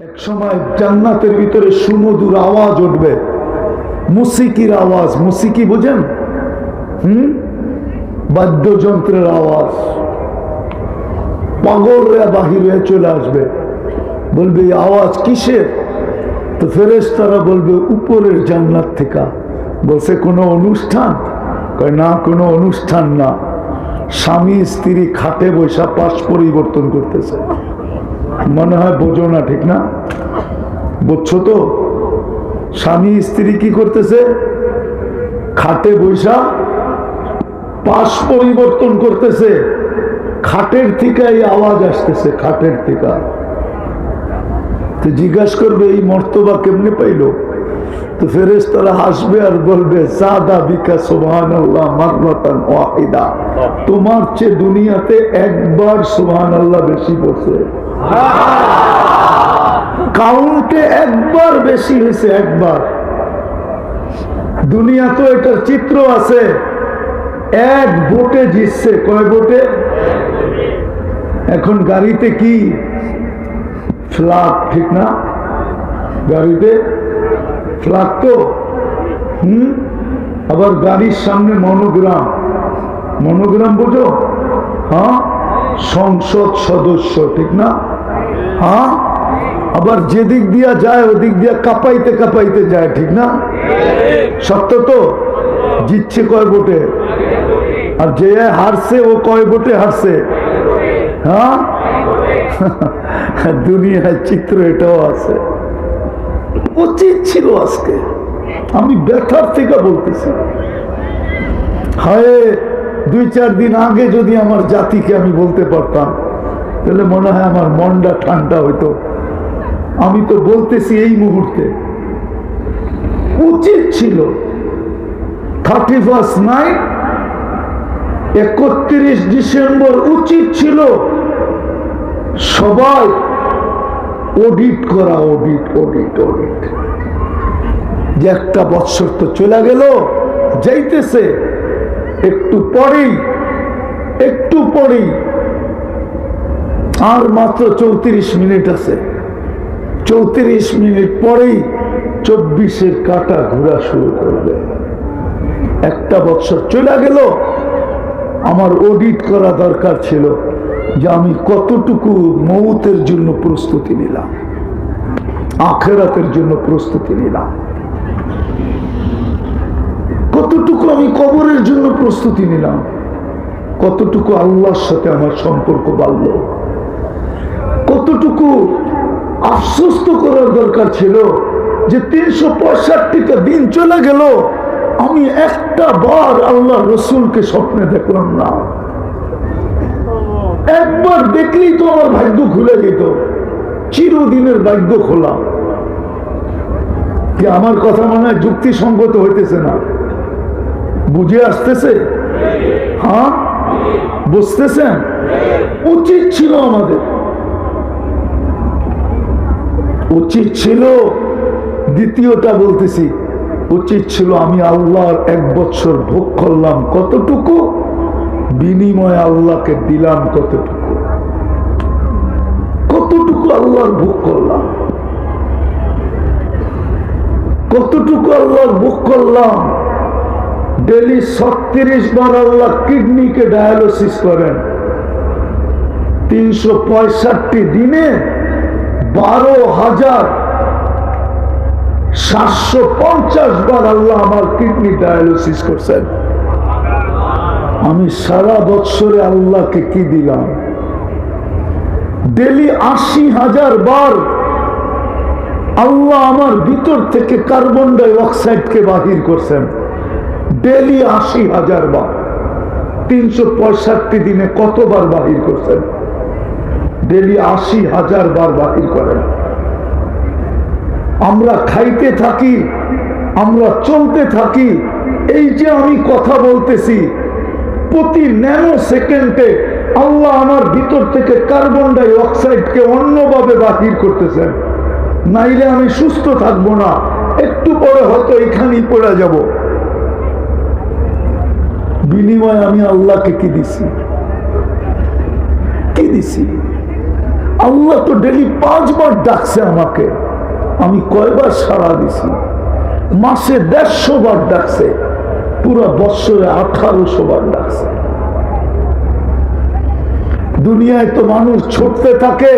এক সময় জান্নাতের ভিতরে সুমধুর আওয়াজ উঠবে। মুসিকির আওয়াজ। মুসিকি বুঝেন? হুম? বাদ্যযন্ত্রের আওয়াজ। পাগলরা বাহির হয়ে চলে আসবে। বলবে আওয়াজ কিসের? তো ফেরেস তারা বলবে, উপরের জান্নাত থেকে। বলছে, কোনো অনুষ্ঠান? কয়, না, কোনো অনুষ্ঠান না। স্বামী স্ত্রী খাটে বৈশা পাশ পরিবর্তন করতেছে। মনে হয় বোঝো না, ঠিক না? বুঝছ তো? স্বামী স্ত্রী কি করতেছে? খাটে বৈশা পাশ পরিবর্তন করতেছে। খাটের থেকে আওয়াজ আসতেছে, খাটের থেকে। তো জিজ্ঞাসা করবে, এই মর্তবা কেমনে পাইলো? তো ফেরেস তারা হাসবে আর বলবে সাদা বিকা আল্লাহ মাররাতান ওয়াহিদা। তোমার চেয়ে দুনিয়াতে একবার সুবহান আল্লাহ বেশি পড়ছে। কাউন্টে একবার বেশি হয়েছে একবার। দুনিয়া তো এটার চিত্র আছে। এক ভোটে জিতছে। কয় ভোটে এখন গাড়িতে কি? ফ্লাগ ঠিক না? গাড়িতে? ফ্লাগ তো হুম? আবার গাড়ির সামনে মনোগ্রাম। মনোগ্রাম বোঝো? হ্যাঁ? সংসদ সদস্য, ঠিক না? হ্যাঁ? আবার যেদিক দিয়া যায়, ওদিক দিয়া কাঁপাইতে কাঁপাইতে যায়, ঠিক না? সত্য তো? জিতছে কয় বোটে আর যে হারছে, ও কয় ভোটে হারছে? হ্যাঁ? দুনিয়ার চিত্র এটাও আছে। উচিত ছিল আজকে। আমি ব্যথার থেকে বলতেছি। হায়, দুই চার দিন আগে যদি আমার জাতিকে আমি বলতে পারতাম, তাহলে মনে হয় আমার মনটা ঠান্ডা হইতো। আমি তো বলতেছি এই মুহূর্তে। উচিত ছিল। থার্টি ফার্স্ট নাইট একত্রিশ ডিসেম্বর উচিত ছিল। সবাই অডিট করা অডিট অডিট অডিট যে একটা বৎসর তো চলে গেল, যাইতেছে। একটু পরেই একটু পরেই। আর মাত্র চৌত্রিশ মিনিট আছে। চৌত্রিশ মিনিট পরেই চব্বিশের কাটা ঘোরা শুরু করবে। একটা বছর চলে গেল, আমার অডিট করা দরকার ছিল। যে আমি কতটুকু মৌতের জন্য প্রস্তুতি নিলাম, আখেরাতের জন্য প্রস্তুতি নিলাম। কতটুকু আমি কবরের জন্য প্রস্তুতি নিলাম, কতটুকু আল্লাহর সাথে আমার সম্পর্ক বাড়ল, কতটুকু আশ্বস্ত করার দরকার ছিল যে তিনশো পঁয়ষট্টিটা দিন চলে গেল, আমি একটা বার আল্লাহ রসুলকে স্বপ্নে দেখলাম না। একবার দেখলেই তো আমার ভাগ্য খুলে যেত। চিরদিনের ভাগ্য খোলা। কি আমার কথা মনে হয় যুক্তিসঙ্গত হইতেছে না? বুঝে আসতেছে? হ্যাঁ? বুঝতেছেন? উচিত ছিল আমাদের। উচিত ছিল, দ্বিতীয়টা বলতেছি। উচিত ছিল আমি আল্লাহর এক বছর ভোগ করলাম। কতটুকু? বিনিময়ে আল্লাহকে দিলাম কতটুকু? কতটুকু আল্লাহর ভোগ করলাম? কতটুকু আল্লাহর ভোগ করলাম? ডেলি ছত্রিশ বার আল্লাহ কিডনিকে ডায়ালিসিস করেন। তিনশো পঁয়ষট্টি দিনে বারো হাজার সাতশো পঞ্চাশ বার আল্লাহ আমার কিডনি ডায়ালিসিস করছেন। আমি সারা বৎসরে আল্লাহকে কি দিলাম? ডেলি আশি হাজার বার আল্লাহ আমার ভিতর থেকে কার্বন ডাই অক্সাইডকে বাহির করছেন। ডেলি আশি হাজার বার। তিনশো পঁয়ষট্টি দিনে কতবার বাহির করছেন? ডেলি আশি হাজার বার বাহির করেন। আমরা খাইতে থাকি, আমরা চলতে থাকি, এই যে আমি কথা বলতেছি প্রতি ন্যানো সেকেন্ডে আল্লাহ আমার ভিতর থেকে কার্বন ডাই অক্সাইডকে অন্যভাবে বাহির করতেছেন। নাইলে আমি সুস্থ থাকব না, একটু পরে হয়তো এখানেই পড়ে যাব। বিনিময়ে আমি আল্লাহকে কি দিছি? কি দিছি? আল্লাহ তো ডেলি পাঁচবার ডাকছে আমাকে। আমি কয়বার সাড়া দিছি? মাসে দেড়শো বার ডাকছে। পুরো বৎসরে আঠারোশো বার ডাকছে। দুনিয়ায় তো মানুষ ছুটতে থাকে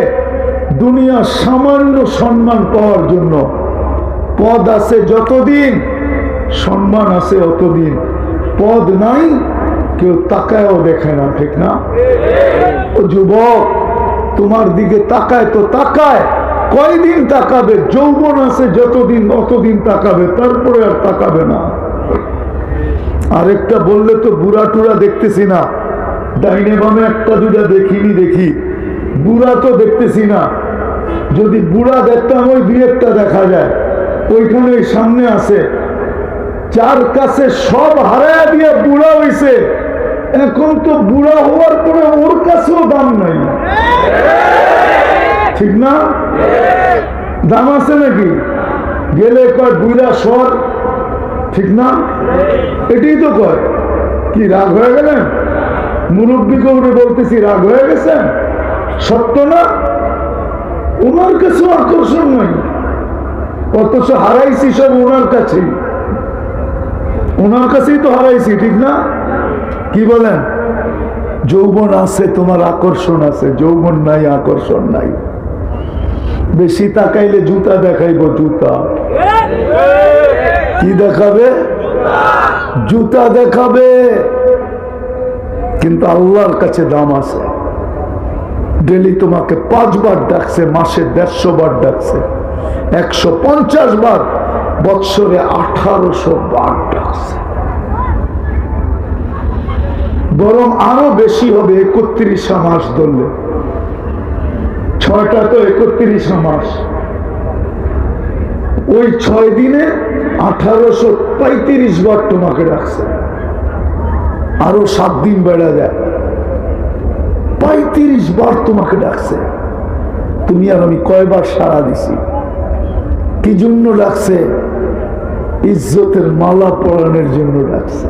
দুনিয়ার সামান্য সম্মান পাওয়ার জন্য। পদ আছে যতদিন, সম্মান আছে অতদিন। পদ নাই, কেউ তাকায়ও দেখে না, ঠিক না? ও যুবক, তোমার দিকে তাকায় তো তাকায়। কয়দিন তাকাবে? যৌবন আছে যতদিন, অতদিন তাকাবে, তারপরে আর তাকাবে না। আরেকটা বললে তো বুড়া টুরা দেখতেছি না। ডাইনে বামে একটা দুটা দেখিনি দেখি। বুড়া তো দেখতেছি না। যদি বুড়া দেখতাম, ওই দুই একটা দেখা যায়। ওইখানে ওই সামনে আছে। চার কাছে সব হারায় দিয়ে বুড়া হইছে, এখন তো বুড়া হওয়ার পরে ওর কাছেও দাম নাই। ঠিক না? দাম আছে নাকি? গেলে কয়, বুড়া সর। ঠিক না? এটাই তো কয়। কি, রাগ হয়ে গেলেন? মুরব্বীকে উঠে বলতেছি, রাগ হয়ে গেছেন? সত্য না? ওনার কাছেও আকর্ষণ নাই। অথচ হারাইছি সব ওনার কাছেই। ওনার কাছেই তো হারাইছি, ঠিক না? কি বলেন? যৌবন আছে, তোমার আকর্ষণ আছে। যৌবন নাই, আকর্ষণ নাই। বেশি তাকাইলে জুতা দেখাইব, জুতা। কি দেখাবে? জুতা দেখাবে। কিন্তু আল্লাহর কাছে দাম আছে। ডেলি তোমাকে পাঁচবার ডাকছে, মাসে দেড়শো বার ডাকছে। একশো পঞ্চাশ বার, বৎসরে আঠারোশো বার ডাকছে। বরং আরও বেশি হবে একত্রিশ মাস ধরলে। ছয়টা তো একত্রিশ মাস। ওই ছয় দিনে আঠারোশো পঁয়ত্রিশ বার তোমাকে ডাকছে। আরও সাত দিন বেড়া যায়। পঁয়ত্রিশ বার তোমাকে ডাকছে। তুমি আর আমি কয়বার সাড়া দিছি। কি জন্য ডাকছে? ইজ্জতের মালা পরানোর জন্য ডাকছে।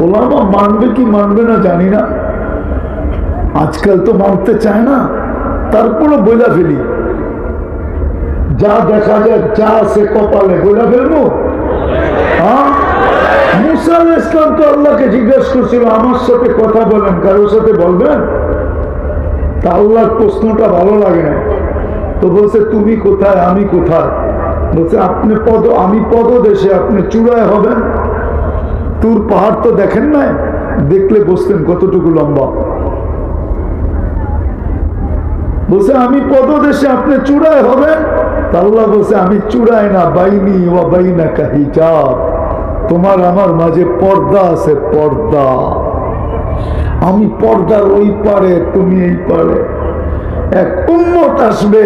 ওলামা মানবে কি মানবে না জানি না। আজকাল তো মানতে চায় না। তারপরে বইলা ফেলি। যা দেখা যায়, যা আছে কপালে বইলা ফেলব? হ্যাঁ? মুসা আলাইহিস ইসলাম তো আল্লাহকে জিজ্ঞেস করছিল, আমার সাথে কথা বলেন সাথে বলবেন? প্রশ্নটা ভালো লাগে না। তো বলছে, তুমি কোথায়? আমি কোথায়? বলছে, আপনি পদ, আমি পদদেশে, আপনি চূড়ায় হবেন। তুর পাহাড় তো দেখেন নাই? দেখলে বসতেন কতটুকু লম্বা। বলছে, আমি পদদেশে, আপনি চূড়ায় হবেন। আল্লাহ বলছে, আমি চূড়ায় না, বাইনি ও বাইনা কাহিজাব তোমার আমার মাঝে পর্দা আছে, পর্দা। আমি পর্দার ওই পারে, তুমি এই পারে। এক উন্মত আসবে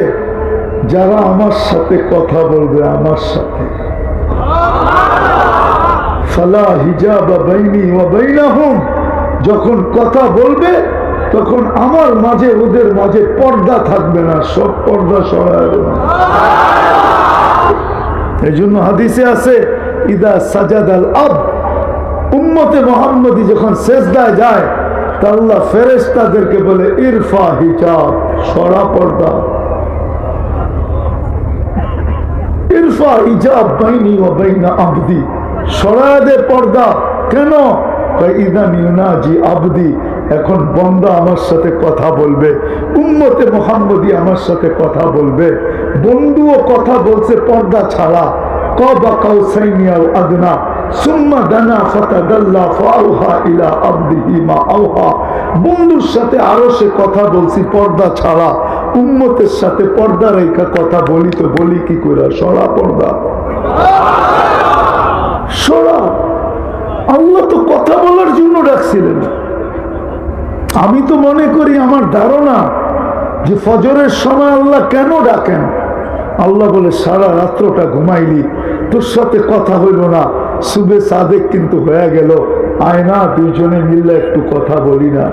যারা আমার সাথে কথা বলবে, আমার সাথে। ফালা হিজাব বাইনি ও বাইনাহুম, যখন কথা বলবে তখন আমার মাঝে ওদের মাঝে পর্দা থাকবে না, সব পর্দা সরায় দেবে। এই জন্য হাদিসে আছে, ইদা সাজাদ আল আব। উম্মতে মোহাম্মদী যখন শেষদায় যায়, তা আল্লাহ ফেরেস্তাদেরকে বলে, ইরফা হিজাব, সরা পর্দা। ইরফা হিজাব বাইনি ও বাইনা আবদি। সরায় দে পর্দা। কেন? ইদান ইউনাজি আবদি। এখন বন্দা আমার সাথে কথা বলবে, উম্মতে মোহাম্মদী আমার সাথে কথা বলবে, বন্ধুও কথা বলছে পর্দা ছাড়া। বন্ধুর সাথে সে কথা বলছি পর্দা ছাড়া সাথে পর্দা রেখা কথা বলি তো বলি কি করে? সরা পর্দা। আল্লাহ তো কথা বলার জন্য ডাকছিলেন। আমি তো মনে করি আমার ধারণা যে ফজরের সময় আল্লাহ কেন ডাকেন? আল্লাহ বলে, সারা রাত্রটা ঘুমাইলি, তোর সাথে কথা হইল না। সুবে সাদেক কিন্তু হয়ে গেল। আয়না দুইজনে মিললে একটু কথা বলি না।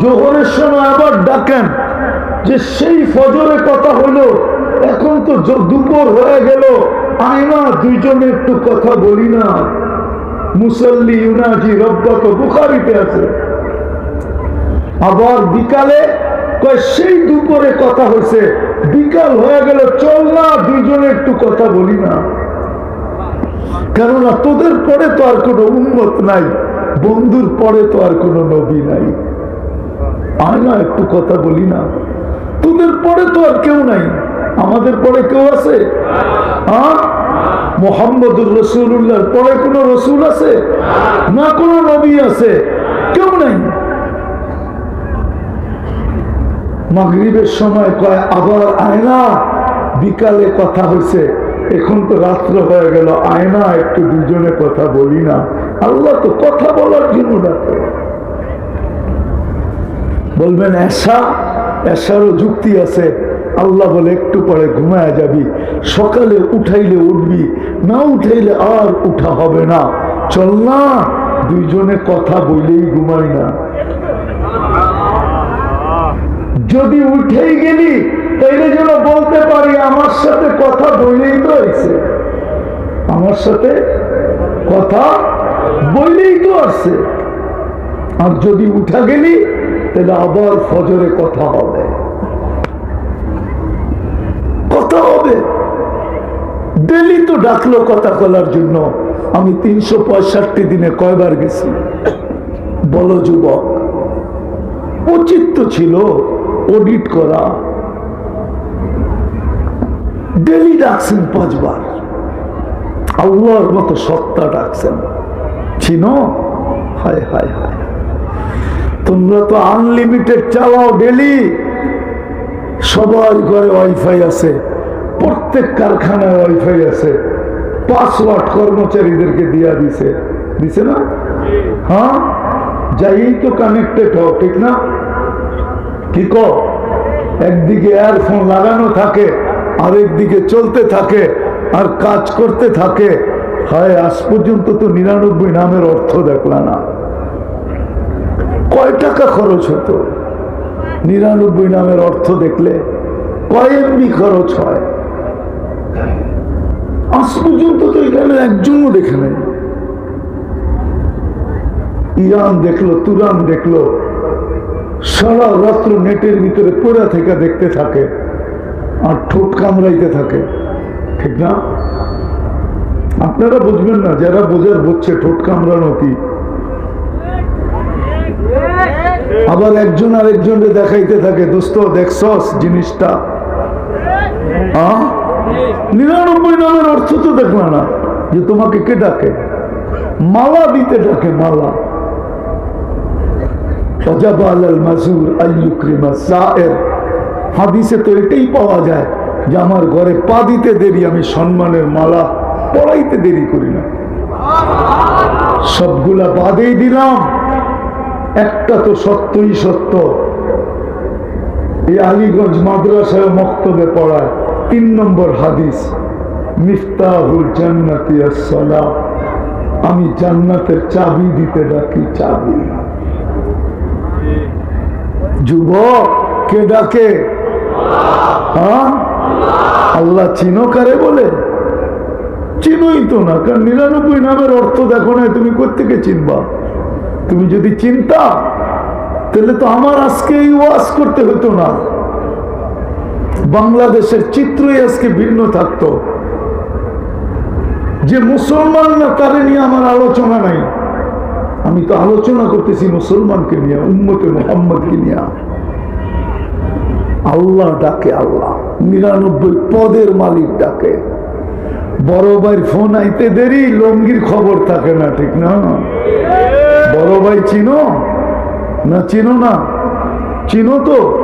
জোহরের সময় আবার ডাকেন, যে সেই ফজরে কথা হলো এখন তো দুপুর হয়ে গেল। আয়না দুইজনে একটু কথা বলি না। মুসল্লি ইউনাজি রব্বা তো বুখারিতে আছে। আবার বিকালে সেই দুপুরে কথা হয়েছে। বিকাল হয়ে গেল, চল না দুজনে একটু কথা বলি না। কেননা তোদের পরে তো আর কোনো উন্মত নাই, বন্ধুর পরে তো আর কোনো নবী নাই। আয় না একটু কথা বলি না। তোদের পরে তো আর কেউ নাই, আমাদের পরে কেউ আছে? হ্যাঁ মোহাম্মদুর রসুল্লাহর পরে কোনো রসুল আছে? না কোনো নবী আছে? কেউ নাই। মাগরিবের সময় কয়, আবার আয়না? বিকালে কথা হয়েছে এখন তো রাত্র হয়ে গেল। আয়না, একটু দুজনে কথা বলি না। আল্লাহ তো কথা বলার জন্য ডাকে। বলবেন এসা এসারও যুক্তি আছে। আল্লাহ বলে, একটু পরে ঘুমায় যাবি। সকালে উঠাইলে উঠবি। না উঠাইলে আর উঠা হবে না। চল না, দুইজনে কথা বলেই ঘুমাই না। যদি উঠেই গেলি, তাইলে যেন বলতে পারি আমার সাথে কথা বললেই তো হয়েছে আমার সাথে কথা বললেই তো আছে আর যদি উঠা গেলি তাহলে আবার ফজরে কথা হবে কথা হবে ডেলি তো ডাকলো কথা বলার জন্য। আমি তিনশো পঁয়ষট্টি দিনে কয়বার গেছি। বলো যুবক, উচিত তো ছিল অডিট করা। ডেলি ডাকছেন পাঁচবার। আল্লাহর মতো সত্তা ডাকছেন। চিনো? হায় হায় হায়। তোমরা তো আনলিমিটেড চালাও ডেলি সবার ঘরে ওয়াইফাই আছে। প্রত্যেক কারখানায় ওয়াইফাই আছে পাসওয়ার্ড কর্মচারীদেরকে দিয়া দিছে। দিছে না? হ্যাঁ? যাই তো কানেক্টেড হও, ঠিক না? কি কো একদিকে এয়ারফোন লাগানো থাকে, আরেকদিকে চলতে থাকে, আর কাজ করতে থাকে। হয়, আজ পর্যন্ত তো নিরানব্বই নামের অর্থ দেখলা না। কয় টাকা খরচ হতো? নিরানব্বই নামের অর্থ দেখলে কয় এমবি খরচ হয়। আজ পর্যন্ত তো এখানে একজনও দেখে নেই। ইরান দেখল, তুরান দেখল, সারা রাত্র নেটের ভিতরে পড়া থেকে দেখতে থাকে আর ঠোঁট কামড়াইতে থাকে। ঠিক না? আপনারা বুঝবেন না, যারা বোঝার বুঝছে, ঠোঁট কামড়ানো কি? আবার একজন আরেকজনকে দেখাইতে থাকে, দোস্ত, দেখছস জিনিসটা? হ্যাঁ নিরানব্বই নামের অর্থ তো দেখলা না যে তোমাকে কে ডাকে? মালা দিতে ডাকে মালা। আমার ঘরে পা দিতে দেরি, আমি সম্মানের মালা পড়াইতে দেরি করি না। সবগুলা বাদেই দিলাম। একটা তো সত্যই সত্য। এই আলিগঞ্জ মাদ্রাসায় মক্তবে পড়ায়। তিন নম্বর হাদিস, মিফতাহুল জান্নাতি আসসালাম আমি জান্নাতের চাবি দিতে ডাকি, চাবি। যুবক, কে ডাকে? হ্যাঁ? আল্লাহ চিনো কারে বলে? চিনোই তো না, কারণ নিরানব্বই নামের অর্থ দেখো না, তুমি কোথেকে চিনবা? তুমি যদি চিন্তা, তাহলে তো আমার আজকে এই ওয়াজ করতে হতো না। বাংলাদেশের চিত্রই আজকে ভিন্ন থাকতো। যে মুসলমান না, তারে নিয়ে আমার আলোচনা নাই। আমি তো আলোচনা করতেছি মুসলমানকে নিয়ে, উম্মতে মোহাম্মদকে নিয়ে। আল্লাহ ডাকে আল্লাহ, নিরানব্বই পদের মালিক ডাকে। বড় ভাইয়ের ফোন আইতে দেরি, লঙ্গির খবর থাকে না, ঠিক না? বড় ভাই চিনো? না চিনো না? চিনো তো?